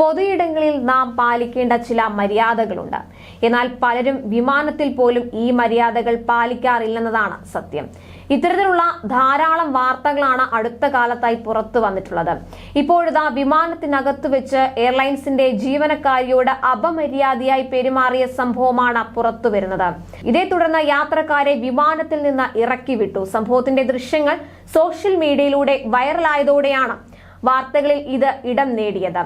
പൊതുയിടങ്ങളിൽ നാം പാലിക്കേണ്ട ചില മര്യാദകളുണ്ട്. എന്നാൽ പലരും വിമാനത്തിൽ പോലും ഈ മര്യാദകൾ പാലിക്കാറില്ലെന്നതാണ് സത്യം. ഇത്തരത്തിലുള്ള ധാരാളം വാർത്തകളാണ് അടുത്ത കാലത്തായി പുറത്തു വന്നിട്ടുള്ളത്. ഇപ്പോഴിതാ വിമാനത്തിനകത്ത് വെച്ച് എയർലൈൻസിന്റെ ജീവനക്കാരിയോട് അപമര്യാദയായി പെരുമാറിയ സംഭവമാണ് പുറത്തു വരുന്നത്. ഇതേ തുടർന്ന് യാത്രക്കാരെ വിമാനത്തിൽ നിന്ന് ഇറക്കി വിട്ടു. സംഭവത്തിന്റെ ദൃശ്യങ്ങൾ സോഷ്യൽ മീഡിയയിലൂടെ വൈറലായതോടെയാണ് വാർത്തകളിൽ ഇത് ഇടം നേടിയത്.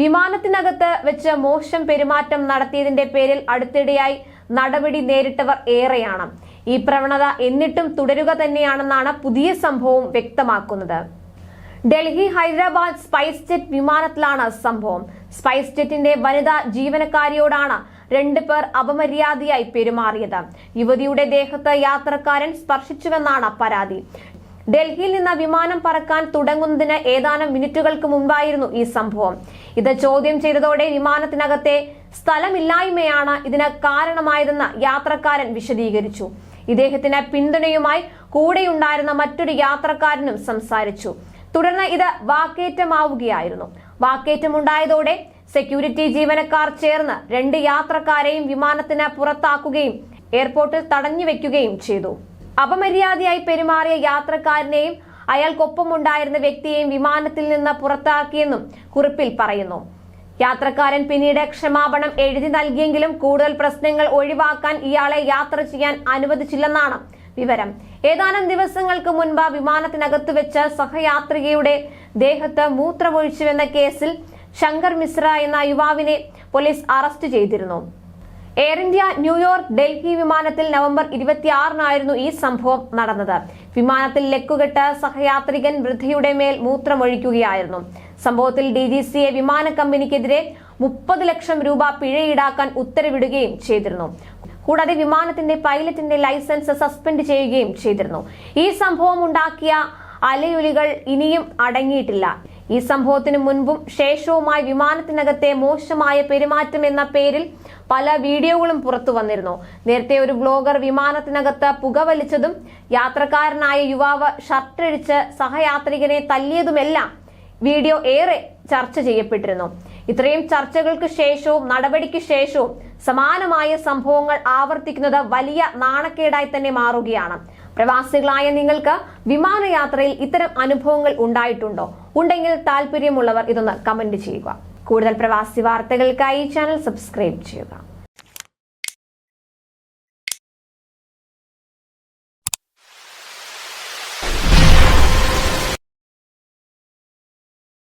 വിമാനത്തിനകത്ത് വെച്ച് മോശം പെരുമാറ്റം നടത്തിയതിന്റെ പേരിൽ അടുത്തിടെയായി നടപടി നേരിട്ടവർ ഏറെയാണ്. ഈ പ്രവണത എന്നിട്ടും തുടരുക തന്നെയാണെന്നാണ് പുതിയ സംഭവം വ്യക്തമാക്കുന്നത്. ഡൽഹി ഹൈദരാബാദ് സ്പൈസ് ജെറ്റ് വിമാനത്തിലാണ് സംഭവം. സ്പൈസ് ജെറ്റിന്റെ വനിതാ ജീവനക്കാരിയോടാണ് രണ്ടു പേർ അപമര്യാദയായി പെരുമാറിയത്. യുവതിയുടെ ദേഹത്ത് യാത്രക്കാരൻ സ്പർശിച്ചുവെന്നാണ് പരാതി. ഡൽഹിയിൽ നിന്ന് വിമാനം പറക്കാൻ തുടങ്ങുന്നതിന് ഏതാനും മിനിറ്റുകൾക്ക് മുമ്പായിരുന്നു ഈ സംഭവം. ഇത് ചോദ്യം ചെയ്തതോടെ വിമാനത്തിനകത്തെ സ്ഥലമില്ലായ്മയാണ് ഇതിന് കാരണമായതെന്ന് യാത്രക്കാരൻ വിശദീകരിച്ചു. ഇദ്ദേഹത്തിന് പിന്തുണയുമായി കൂടെയുണ്ടായിരുന്ന മറ്റൊരു യാത്രക്കാരനും സംസാരിച്ചു. തുടർന്ന് ഇത് വാക്കേറ്റമാവുകയായിരുന്നു. വാക്കേറ്റമുണ്ടായതോടെ സെക്യൂരിറ്റി ജീവനക്കാർ ചേർന്ന് രണ്ട് യാത്രക്കാരെയും വിമാനത്തിന് പുറത്താക്കുകയും എയർപോർട്ടിൽ തടഞ്ഞു വെക്കുകയും ചെയ്തു. അപമര്യാദയായി പെരുമാറിയ യാത്രക്കാരനെയും അയാൾക്കൊപ്പമുണ്ടായിരുന്ന വ്യക്തിയെയും വിമാനത്തിൽ നിന്ന് പുറത്താക്കിയെന്നും കുറിപ്പിൽ പറയുന്നു. യാത്രക്കാരൻ പിന്നീട് ക്ഷമാപണം എഴുതി നൽകിയെങ്കിലും കൂടുതൽ പ്രശ്നങ്ങൾ ഒഴിവാക്കാൻ ഇയാളെ യാത്ര ചെയ്യാൻ അനുവദിച്ചില്ലെന്നാണ് വിവരം. ഏതാനും ദിവസങ്ങൾക്ക് മുൻപ് വിമാനത്തിനകത്ത് വെച്ച് സഹയാത്രികയുടെ ദേഹത്ത് മൂത്രമൊഴിച്ചുവെന്ന കേസിൽ ശങ്കർ മിശ്ര എന്ന യുവാവിനെ പോലീസ് അറസ്റ്റ് ചെയ്തിരുന്നു. Air India New York Delhi വിമാനത്തിൽ നവംബർ ഇരുപത്തിയാറിനായിരുന്നു ഈ സംഭവം നടന്നത്. വിമാനത്തിൽ ലക്കുകെട്ട് സഹയാത്രികൻ വൃദ്ധയുടെ മേൽ മൂത്രമൊഴിക്കുകയായിരുന്നു. സംഭവത്തിൽ ഡി ജി സിയെ വിമാന കമ്പനിക്കെതിരെ മുപ്പത് ലക്ഷം രൂപ പിഴ ഈടാക്കാൻ ഉത്തരവിടുകയും ചെയ്തിരുന്നു. കൂടാതെ വിമാനത്തിന്റെ പൈലറ്റിന്റെ ലൈസൻസ് സസ്പെൻഡ് ചെയ്യുകയും ചെയ്തിരുന്നു. ഈ സംഭവം ഉണ്ടാക്കിയ അലയൊലികൾ ഇനിയും അടങ്ങിയിട്ടില്ല. ഈ സംഭവത്തിന് മുൻപും ശേഷവുമായി വിമാനത്തിനകത്തെ മോശമായ പെരുമാറ്റം എന്ന പേരിൽ പല വീഡിയോകളും പുറത്തു വന്നിരുന്നു. നേരത്തെ ഒരു ബ്ലോഗർ വിമാനത്തിനകത്ത് പുകവലിച്ചതും യാത്രക്കാരനായ യുവാവ് ഷർട്ടഴിച്ച് സഹയാത്രികനെ തല്ലിയതുമെല്ലാം വീഡിയോ ഏറെ ചർച്ച ചെയ്യപ്പെട്ടിരുന്നു. ഇത്രയും ചർച്ചകൾക്ക് ശേഷവും നടപടിക്ക് ശേഷവും സമാനമായ സംഭവങ്ങൾ ആവർത്തിക്കുന്നത് വലിയ നാണക്കേടായി തന്നെ മാറുകയാണ്. പ്രവാസികളായ നിങ്ങൾക്ക് വിമാനയാത്രയിൽ ഇത്തരം അനുഭവങ്ങൾ ഉണ്ടായിട്ടുണ്ടോ? ഉണ്ടെങ്കിൽ താല്പര്യമുള്ളവർ ഇതൊന്ന് കമന്റ് ചെയ്യുക. കൂടുതൽ പ്രവാസി വാർത്തകൾക്കായി ചാനൽ സബ്സ്ക്രൈബ് ചെയ്യുക.